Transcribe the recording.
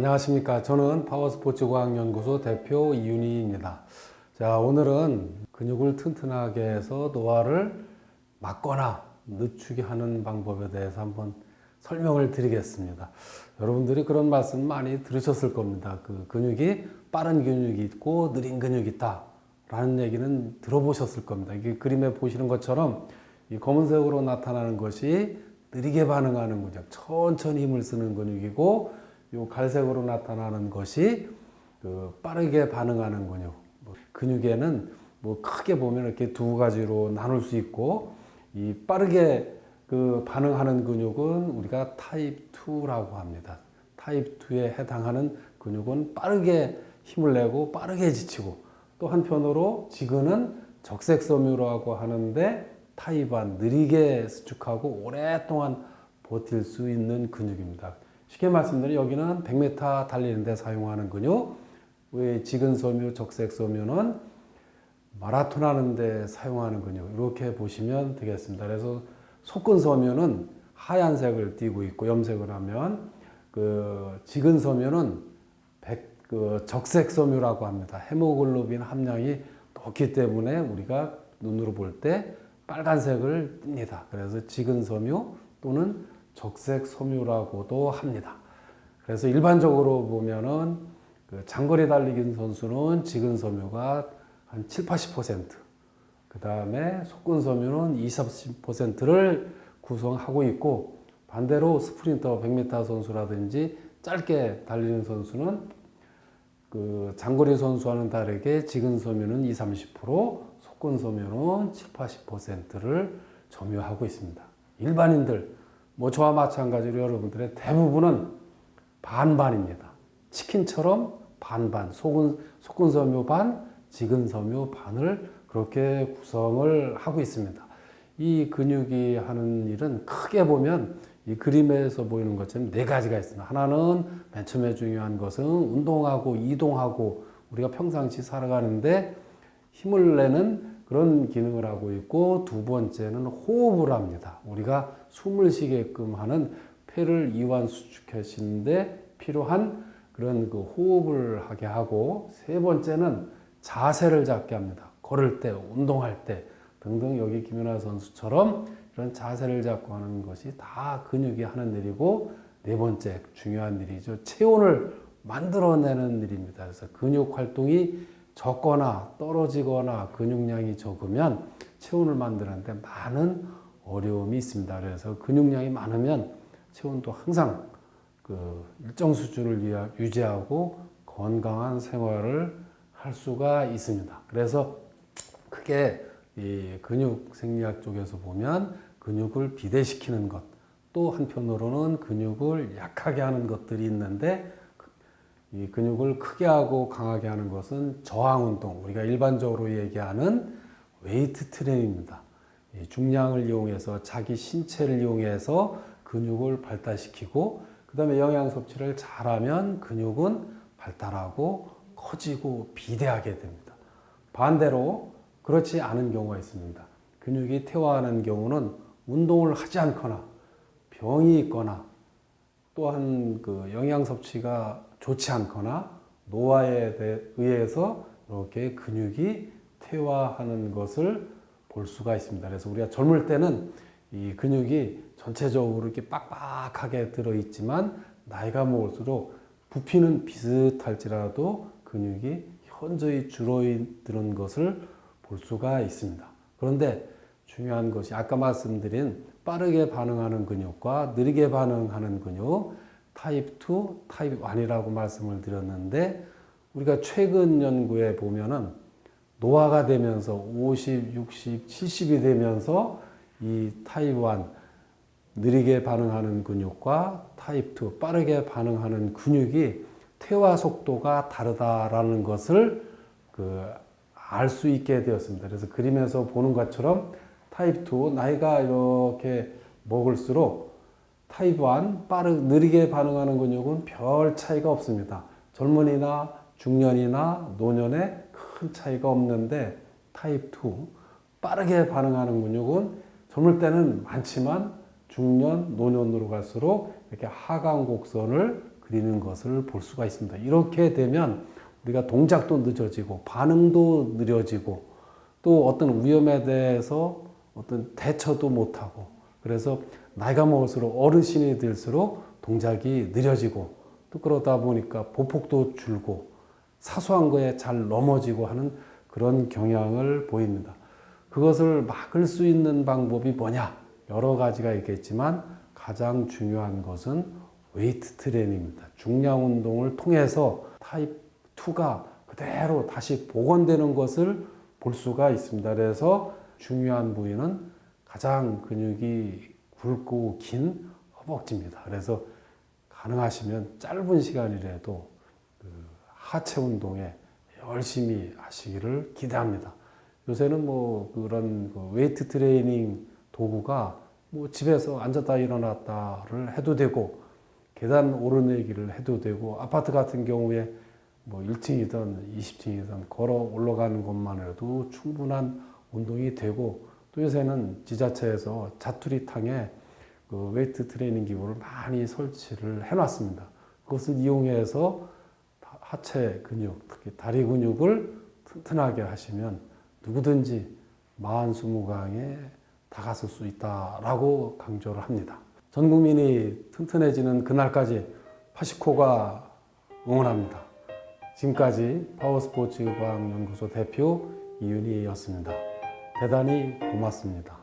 안녕하십니까. 저는 파워스포츠 과학연구소 대표 이윤희입니다. 자, 오늘은 근육을 튼튼하게 해서 노화를 막거나 늦추게 하는 방법에 대해서 한번 설명을 드리겠습니다. 여러분들이 그런 말씀 많이 들으셨을 겁니다. 그 근육이 빠른 근육이 있고 느린 근육이 있다. 라는 얘기는 들어보셨을 겁니다. 이게 그림에 보시는 것처럼 이 검은색으로 나타나는 것이 느리게 반응하는 근육, 천천히 힘을 쓰는 근육이고, 요 갈색으로 나타나는 것이 그 빠르게 반응하는 근육. 뭐 근육에는 뭐 크게 보면 이렇게 두 가지로 나눌 수 있고, 이 빠르게 그 반응하는 근육은 우리가 타입 2라고 합니다. 타입 2에 해당하는 근육은 빠르게 힘을 내고 빠르게 지치고, 또 한편으로 지근은 적색섬유라고 하는데 타입 1 느리게 수축하고 오랫동안 버틸 수 있는 근육입니다. 쉽게 말씀드리면 여기는 100m 달리는데 사용하는 근육, 왜 지근 섬유, 적색 섬유는 마라톤 하는데 사용하는 근육 이렇게 보시면 되겠습니다. 그래서 속근 섬유는 하얀색을 띠고 있고 염색을 하면 그 지근 섬유는 백, 그 적색 섬유라고 합니다. 헤모글로빈 함량이 높기 때문에 우리가 눈으로 볼 때 빨간색을 띱니다. 그래서 지근 섬유 또는 적색 섬유라고도 합니다. 그래서 일반적으로 보면은 그 장거리 달리기 선수는 지근 섬유가 한 7, 80%, 그 다음에 속근 섬유는 20, 30%를 구성하고 있고 반대로 스프린터 100m 선수라든지 짧게 달리는 선수는 그 장거리 선수와는 다르게 지근 섬유는 20, 30%, 속근 섬유는 7, 80%를 점유하고 있습니다. 일반인들 뭐 저와 마찬가지로 여러분들의 대부분은 반반입니다. 치킨처럼 반반, 속은, 속근섬유 반, 지근섬유 반을 그렇게 구성을 하고 있습니다. 이 근육이 하는 일은 크게 보면 이 그림에서 보이는 것처럼 네 가지가 있습니다. 하나는 맨 처음에 중요한 것은 운동하고 이동하고 우리가 평상시 살아가는데 힘을 내는 그런 기능을 하고 있고 두 번째는 호흡을 합니다. 우리가 숨을 쉬게끔 하는 폐를 이완 수축하시는데 필요한 그런 그 호흡을 하게 하고 세 번째는 자세를 잡게 합니다. 걸을 때, 운동할 때 등등 여기 김연아 선수처럼 이런 자세를 잡고 하는 것이 다 근육이 하는 일이고 네 번째 중요한 일이죠. 체온을 만들어내는 일입니다. 그래서 근육 활동이 적거나 떨어지거나 근육량이 적으면 체온을 만드는데 많은 어려움이 있습니다. 그래서 근육량이 많으면 체온도 항상 그 일정 수준을 유지하고 건강한 생활을 할 수가 있습니다. 그래서 크게 이 근육 생리학 쪽에서 보면 근육을 비대시키는 것, 또 한편으로는 근육을 약하게 하는 것들이 있는데 이 근육을 크게 하고 강하게 하는 것은 저항 운동, 우리가 일반적으로 얘기하는 웨이트 트레이닝입니다. 중량을 이용해서 자기 신체를 이용해서 근육을 발달시키고 그다음에 영양 섭취를 잘하면 근육은 발달하고 커지고 비대하게 됩니다. 반대로 그렇지 않은 경우가 있습니다. 근육이 퇴화하는 경우는 운동을 하지 않거나 병이 있거나 또한 그 영양 섭취가 좋지 않거나 노화에 의해서 이렇게 근육이 퇴화하는 것을 볼 수가 있습니다. 그래서 우리가 젊을 때는 이 근육이 전체적으로 이렇게 빡빡하게 들어 있지만 나이가 먹을수록 부피는 비슷할지라도 근육이 현저히 줄어드는 것을 볼 수가 있습니다. 그런데 중요한 것이 아까 말씀드린 빠르게 반응하는 근육과 느리게 반응하는 근육 타입 2, 타입 1이라고 말씀을 드렸는데 우리가 최근 연구에 보면은 노화가 되면서 50, 60, 70이 되면서 이 타입 1 느리게 반응하는 근육과 타입 2 빠르게 반응하는 근육이 퇴화 속도가 다르다라는 것을 그 알 수 있게 되었습니다. 그래서 그림에서 보는 것처럼 타입 2 나이가 이렇게 먹을수록 타입 1 빠르 느리게 반응하는 근육은 별 차이가 없습니다. 젊은이나 중년이나 노년에 큰 차이가 없는데 타입 2 빠르게 반응하는 근육은 젊을 때는 많지만 중년, 노년으로 갈수록 이렇게 하강 곡선을 그리는 것을 볼 수가 있습니다. 이렇게 되면 우리가 동작도 늦어지고 반응도 느려지고 또 어떤 위험에 대해서 어떤 대처도 못하고 그래서 나이가 먹을수록 어르신이 될수록 동작이 느려지고 또 그러다 보니까 보폭도 줄고 사소한 거에 잘 넘어지고 하는 그런 경향을 보입니다. 그것을 막을 수 있는 방법이 뭐냐? 여러 가지가 있겠지만 가장 중요한 것은 웨이트 트레이닝입니다. 중량 운동을 통해서 타입 2가 그대로 다시 복원되는 것을 볼 수가 있습니다. 그래서 중요한 부위는 가장 근육이 굵고 긴 허벅지입니다. 그래서 가능하시면 짧은 시간이라도 그 하체 운동에 열심히 하시기를 기대합니다. 요새는 뭐 그런 그 웨이트 트레이닝 도구가 뭐 집에서 앉았다 일어났다를 해도 되고 계단 오르내기를 해도 되고 아파트 같은 경우에 뭐 1층이든 20층이든 걸어 올라가는 것만 해도 충분한 운동이 되고 또 요새는 지자체에서 자투리탕에 그 웨이트 트레이닝 기구를 많이 설치를 해놨습니다. 그것을 이용해서 다- 하체 근육, 특히 다리 근육을 튼튼하게 하시면 누구든지 만수무강에 다가설 수 있다라고 강조를 합니다. 전 국민이 튼튼해지는 그날까지 파시코가 응원합니다. 지금까지 파워스포츠 과학연구소 대표 이윤희였습니다. 대단히 고맙습니다.